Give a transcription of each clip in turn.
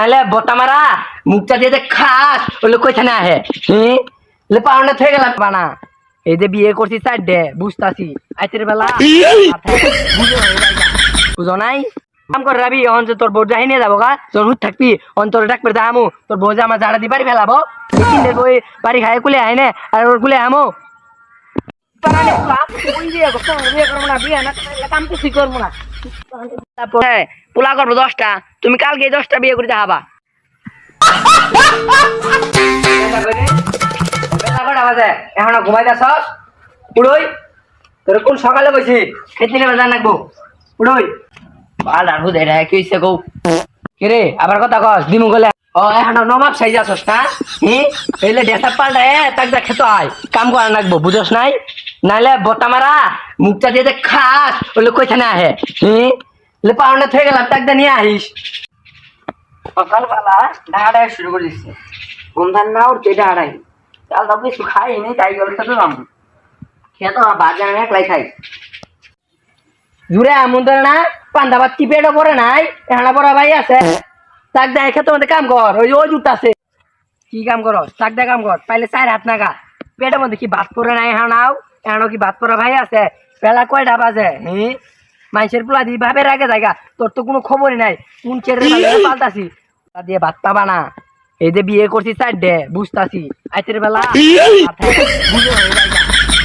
তাহলে বটা মারা মুখটা দিয়ে খাস ওগুলো কইখানে আহে? হ্যাঁ লে পাউন্ডা থেকে গেলাম বানা এই যে বিয়ে করছি চার ডে বুঝতাছি। আইতের বেলা বুঝো নাই? কাম কর রাবি অন যে তোর বউ যাই নিয়ে যাব গা তোর হুত থাকবি অন তোর ডাকবে দামু তোর বউ যে আমার জাড়া দি বাড়ি ফেলাবো। তিনটে বই বাড়ি খায় কুলে আইনে আর ওর কুলে আমো বিয়ে করব না, বিয়ে না কাম কিছুই করব না। তারপর হ্যাঁ, পোলা করব দশটা। তুমি কালকে দশটা বিয়ে করতে হাবা। এখন ঘুমাই যাস উড়ই তোর কোন সকালে কইছি? খেতে রাখব উড়ই। ভালো আর হুদে রে কি হইছে গো? কিরে আবার কথা কস? দিমু গলে। ও এখন নবাব সাই যাছস না? হি? এলে ডেসা পাল্টা এ তাক যা খেতে হয় কাম করা রাখব বুঝস নাই? নাইলে বটা মারা, মুখটা দিয়ে খাস ওলে কইখানে আহে হি। লে পাউন্ডা থেকে গেলাম, তাক দা নিয়ে আহিস। সকালবেলা ডাড়াই শুরু করে দিচ্ছে সন্ধান না উঠতে ডাড়াই চাল তো কিছু খাই নি তাই গেল তো রাম খেয়ে তো বাজার একলাই খাই। জুড়ে এমন ধরে না ভাত কি পেটও পরে নাই এহানা পড়া ভাই আছে। তাক দেয় খেতে মধ্যে কাম কর, ওই ওই জুট আছে। কি কাম কর, তাক দে কাম কর পাইলে চার হাত নাগা পেটের মধ্যে কি ভাত পরে নাই এহানাও এহানো কি ভাত পরা ভাই আছে? বেলা কয়টা বাজে? হি মানুষের পোলা দি ভাবে রাখে জায়গা। তোর তো কোনো খবরই নাই। কোন চেরে পাল্টাছি? তা দিয়ে ভাত পাবা না। এই যে বিয়ে করছি চার ডে বুঝতাছি। আইতের বেলা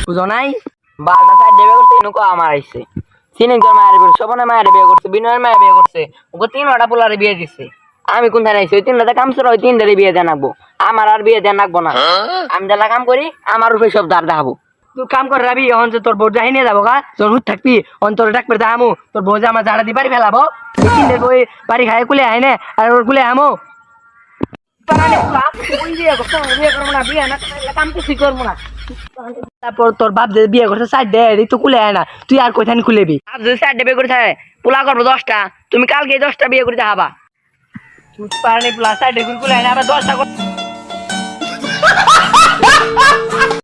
বুঝো হয়ে নাই? বারোটা চার ডে বিয়ে করছে এনুকো আমার আইছে। সিনেকর মায়ের বিয়ে সবনে মায়ের বিয়ে করছে বিনয়ের মায়ের বিয়ে করছে। ওকে তিনটা পোলারে বিয়ে দিচ্ছে আমি কোন ধারে আইছি? ওই তিনটাতে কাম সর ওই তিনটারে বিয়ে দেন রাখব আমার আর বিয়ে দেন রাখব না। আমি যারা কাম করি আমার উপরে সব দাঁড় দেখাবো। তুই কাম কর রাবি অন যে তোর বউ যাই নিয়ে যাব গা তোর হুত থাকবি অন তোর ডাকবে দামু তোর বউ যে আমার জাড়া দি বাড়ি ফেলাবো তিনটে বই বাড়ি খায় কুলে আইনে আর ওর কুলে আমো না, না না। তারপর তোর বাপ যে বিয়ে করছে সাইড দে এই তো কুলে আয় না তুই আর কোথায় খুলেবি আর যদি সাইড বিয়ে করতে হয় পোলা করব দশটা তুমি কালকে দশটা বিয়ে হাবা তুই পারানি পোলা সাইড কুলে আয় না আবার দশটা